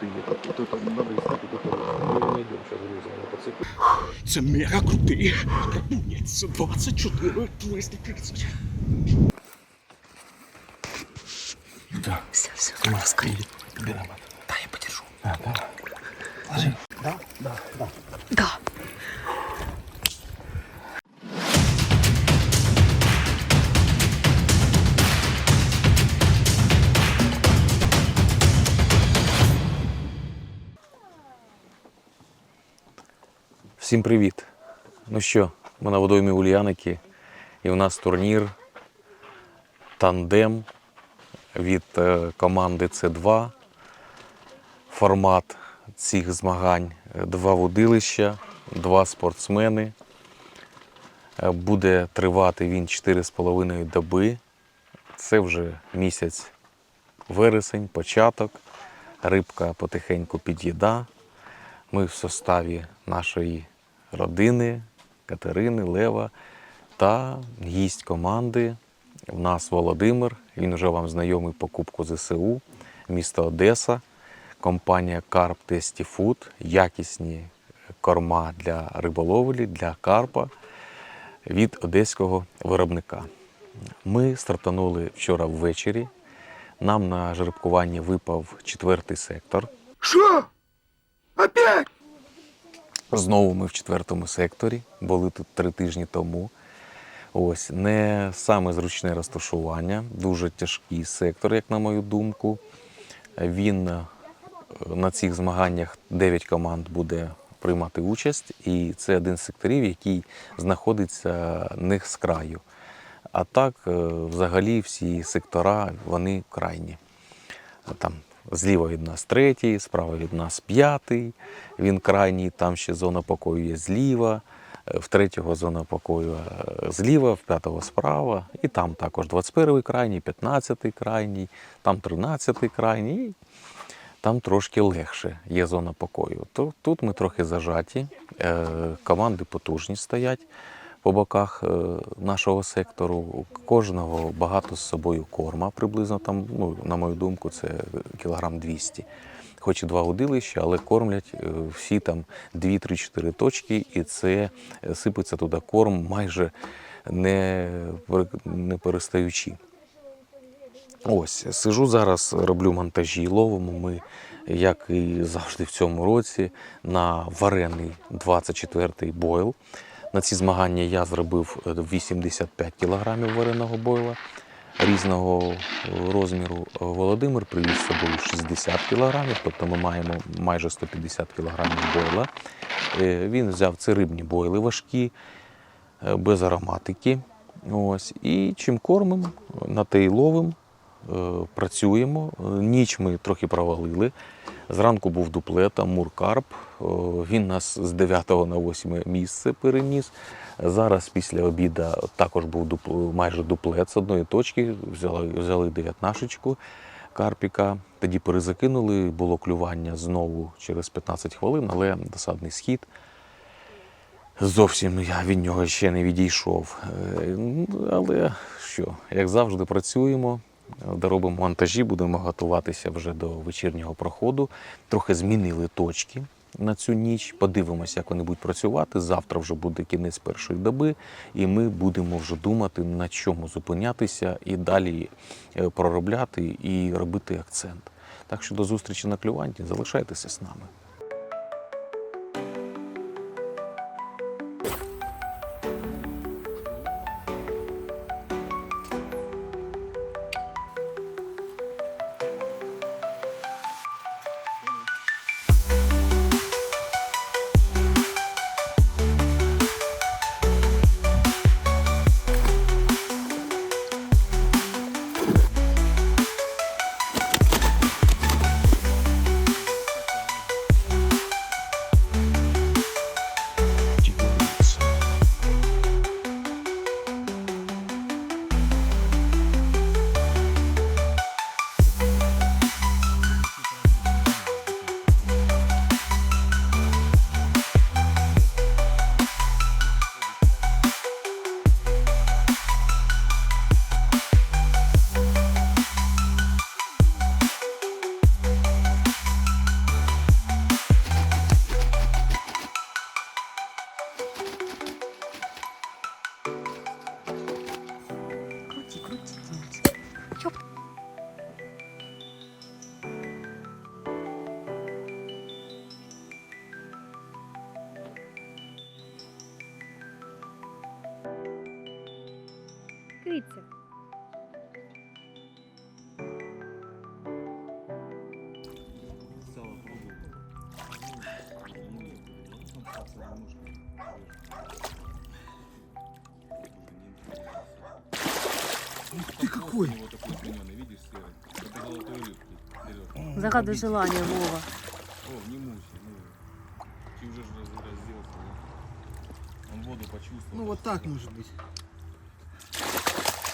ты это, то там надо искать вот. Мы найдем сейчас грузом по цепи. Це мега крутий. Крапунець 24 230. Да. Все, все, Маска. Берем это. Дай я подержу. А, да. Ложи. Да? Да, да. Да. Всім привіт! Ну що, ми на водоймі Ульяники, і у нас турнір тандем від е, команди С2. Формат цих змагань е, два водилища, два спортсмени. Е, Буде тривати він 4,5 доби. Це вже місяць вересень, початок. Рибка потихеньку під'їда. Ми в составі нашої родини Катерини, Лева та гість команди. У нас Володимир. Він вже вам знайомий по Кубку ЗСУ, місто Одеса, компанія Carp Tasty Food, якісні корма для риболовлі, для карпа від одеського виробника. Ми стартанули вчора ввечері. Нам на жеребкуванні випав четвертий сектор. Що? Опять? Знову ми в четвертому секторі, були тут три тижні тому. Ось не саме зручне розташування, дуже тяжкий сектор, як на мою думку. Він е, на цих змаганнях 9 команд буде приймати участь, і це один з секторів, який знаходиться не з краю. А так, е, взагалі, всі сектора вони крайні. Там зліва від нас третій, справа від нас п'ятий, він крайній, там ще зона покою є зліва, е, в третього зона покою е, зліва, в п'ятого справа, і там також 21 крайній, 15 крайній, там 13 крайній. Там трошки легше є зона покою. Тут ми трохи зажаті, е, команди потужні стоять по боках е, нашого сектору. Кожного багато з собою корма, приблизно там, ну, на мою думку, це кілограм 200. Хоч і два удилища, але кормлять е, всі там 2-3-4 точки, і це е, сипеться туди корм майже не, не перестаючи. Ось, сижу зараз, роблю монтажі, ловимо ми, як і завжди в цьому році, на варений 24-й бойл. На ці змагання я зробив е, 85 кілограмів вареного бойла різного е, розміру. Володимир привіз з собою 60 кілограмів, тобто ми маємо майже 150 кілограмів бойла. Е, Він взяв це рибні бойли важкі, е, без ароматики. Ось. І чим кормимо, на те й ловимо, е, працюємо. Е, Ніч ми трохи провалили. Зранку був дуплет, Амур Карп. Е, Він нас з 9 на 8 місце переніс. Зараз після обіду також був дупл- майже дуплет з одної точки. Взяли, взяли 19 карпіка. Тоді перезакинули, було клювання знову через 15 хвилин, але досадний схід. Зовсім я від нього ще не відійшов. Е, Але що, як завжди, працюємо, доробимо монтажі, будемо готуватися вже до вечірнього проходу. Трохи змінили точки на цю ніч. Подивимося, як вони будуть працювати. Завтра вже буде кінець першої доби, і ми будемо вже думати, на чому зупинятися і далі е, проробляти і робити акцент. Так що до зустрічі на клюванні. Залишайтеся з нами. Дивіться. Ты какой? Вот такой удлиненный, видишь, серый? Это золотой рыбки. Серёг. Загадуй желання, Вова. О, не мучай, ну. Ты уже разделся, да? Он воду почувствовал. Ну вот так может быть.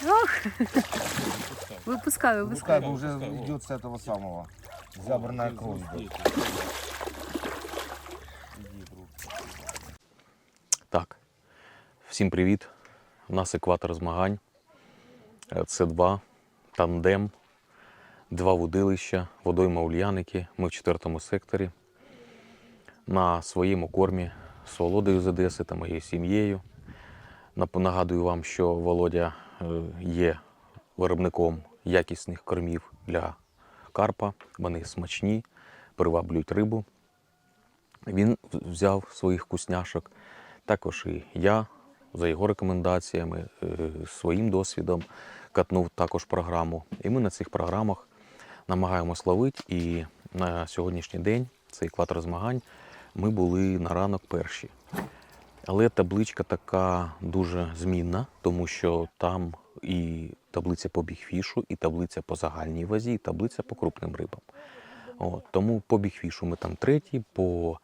Ох, Пускай. випускай, Пускай бы уже пускай, идет с этого самого. Забранная кровь. идет. Так, всім привіт. У нас екватор змагань. Е, Це два тандем, два водилища, водойма Ульяники. Ми в четвертому секторі. На своєму кормі з Володою з Одеси та моєю сім'єю. Нагадую вам, що Володя є виробником якісних кормів для карпа. Вони смачні, приваблюють рибу. Він взяв своїх вкусняшок. Також і я за його рекомендаціями, е, своїм досвідом катнув також програму. І ми на цих програмах намагаємось ловити. І на сьогоднішній день, це екватор змагань, ми були на ранок перші. Але табличка така дуже змінна, тому що там і таблиця по бігфішу, і таблиця по загальній вазі, і таблиця по крупним рибам. От, тому по бігфішу ми там треті, по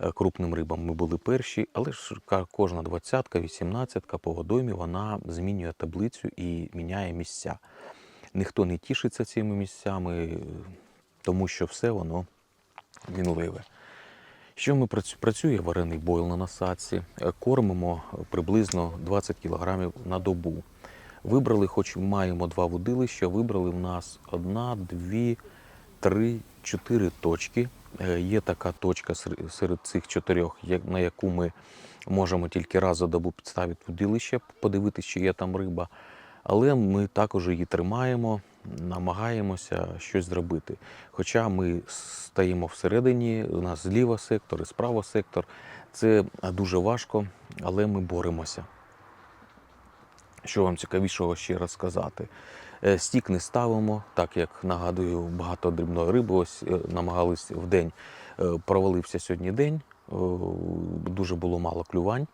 е, крупним рибам ми були перші, але ж кожна двадцятка, вісімнадцятка по водоймі вона змінює таблицю і міняє місця. Ніхто не тішиться цими місцями, тому що все воно мінливе. Що ми працю- працює варений бойл на насадці, Е, кормимо приблизно 20 кг на добу. Вибрали, хоч маємо два водилища, вибрали в нас одна, дві, три, чотири точки. Е, Є така точка серед цих чотирьох, на яку ми можемо тільки раз за добу підставити водилище, подивитися, чи є там риба. Але ми також її тримаємо, намагаємося щось зробити. Хоча ми стаємо всередині, у нас зліва сектор і справа сектор. Це дуже важко, але ми боремося. Що вам цікавішого ще розказати? Е, Стік не ставимо, так як нагадую, багато дрібної риби. Ось е, намагались в день. Е, Провалився сьогодні день, дуже було мало клювань.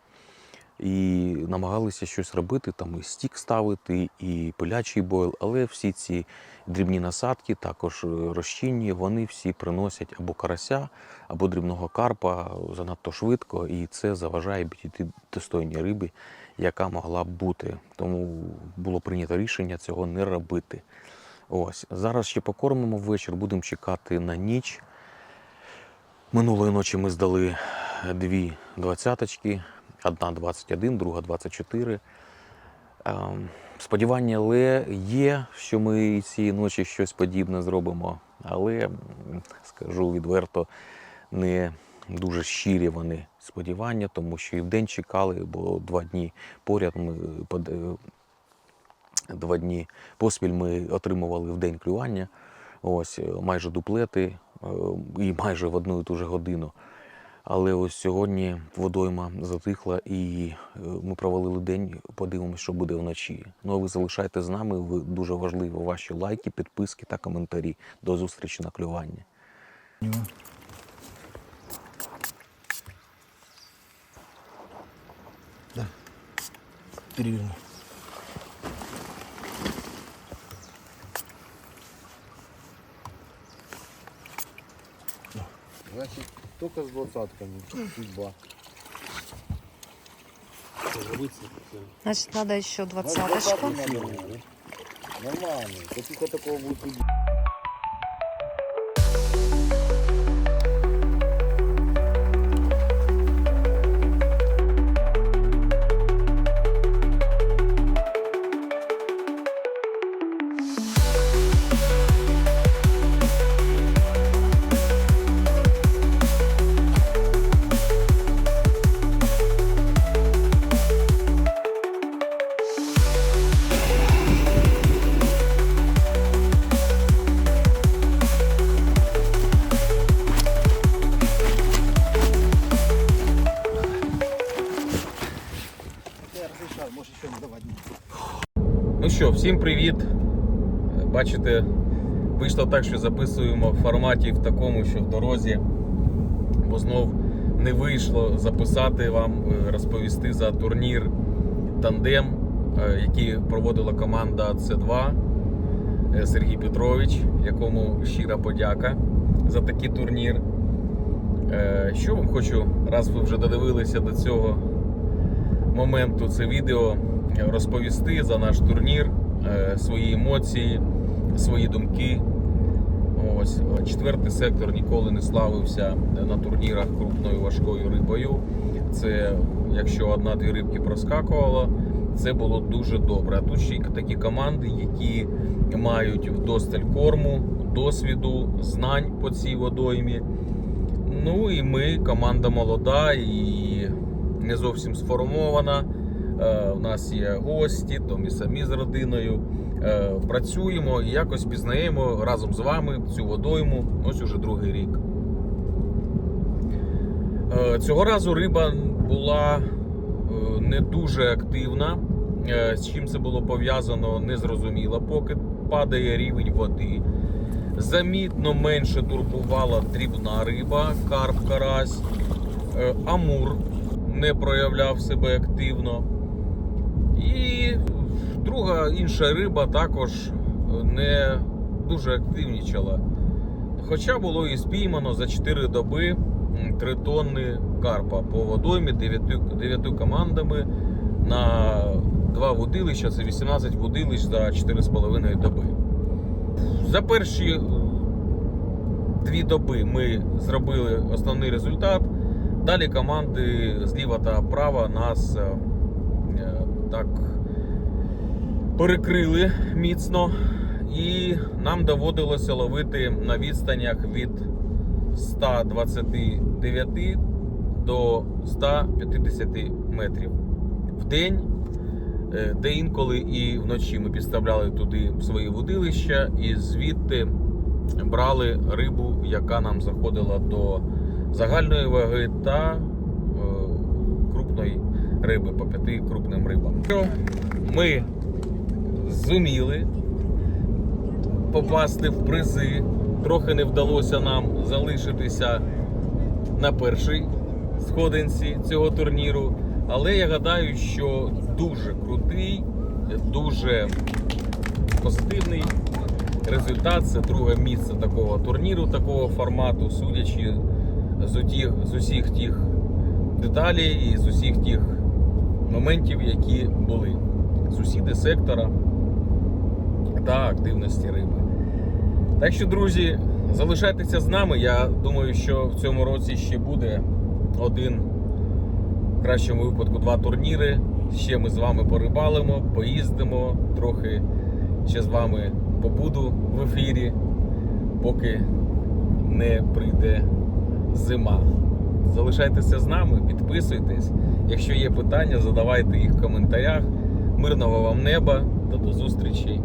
І намагалися щось робити, там і стік ставити, і пилячий бойл, але всі ці дрібні насадки, також е, розчинні, вони всі приносять або карася, або дрібного карпа занадто швидко, і це заважає підійти достойній рибі, яка могла б бути. Тому було прийнято рішення цього не робити. Ось зараз ще покормимо ввечір, будемо чекати на ніч. Минулої ночі ми здали дві двадцяточки, одна 21, друга 24. Ем, Сподівання але є, що ми і цієї ночі щось подібне зробимо. Але скажу відверто, не дуже щирі вони сподівання, тому що і вдень чекали, бо два дні поряд ми е, два дні поспіль ми отримували в день клювання. Ось майже дуплети е, і майже в одну і ту же годину. Але ось сьогодні водойма затихла і е, ми провалили день. Подивимося, що буде вночі. Ну а ви залишайте з нами. Ви дуже важливо ваші лайки, підписки та коментарі. До зустрічі на клюванні. Переверни. Значит, Только с двадцатками. Судьба. Значит, надо еще двадцаточку. Нормально. Только такого будет Всім привіт! Бачите, вийшло так, що записуємо в форматі в такому, що в дорозі, бо знов не вийшло записати вам, е, розповісти за турнір тандем, е, який проводила команда С2 е, Сергій Петрович, якому щира подяка за такий турнір. Що вам хочу, раз ви вже додивилися до цього моменту це відео, розповісти за наш турнір, свої емоції, свої думки. Ось е, четвертий сектор ніколи не славився на турнірах крупною важкою рибою. Це якщо одна-дві рибки проскакувало, це було дуже добре. А тут ще й такі команди, які мають вдосталь корму, досвіду, знань по цій водоймі. Ну і ми команда молода і не зовсім сформована. Е, У нас є гості, то ми самі з родиною е, працюємо і якось пізнаємо разом з вами цю водойму. Ось уже другий рік. Е, Цього разу риба була не дуже активна. З чим це було пов'язано, не зрозуміло. Поки падає рівень води. Замітно менше турбувала дрібна риба, карп, карась, амур не проявляв себе активно. І друга інша риба також не дуже активнічала. Хоча було і спіймано за 4 доби м, 3 тонни карпа по водоймі 9, 9 командами на 2 вудилища, це 18 вудилищ за 4,5 доби. За перші е, дві доби ми зробили основний результат. Далі команди зліва та права нас е, е, так перекрили міцно, і нам доводилося ловити на відстанях від 129 до 150 метрів в день. Е, Де інколи і вночі ми підставляли туди свої водилища і звідти брали рибу, яка нам заходила до загальної ваги та е, крупної риби по п'яти крупним рибам. Ми зуміли попасти в призи. Трохи не вдалося нам залишитися на першій сходинці цього турніру. Але я гадаю, що дуже крутий, дуже позитивний результат. Це друге місце такого турніру, такого формату, судячи з, утіх, з усіх тих деталей і з усіх тих моментів, які були. Сусіди сектора та активності риби. Так що, друзі, залишайтеся з нами. Я думаю, що в цьому році ще буде один, в кращому випадку, два турніри. Ще ми з вами порибалимо, поїздимо, трохи ще з вами побуду в ефірі, поки не прийде зима. Залишайтеся з нами, підписуйтесь. Якщо є питання, задавайте їх в коментарях. Мирного вам неба та до зустрічі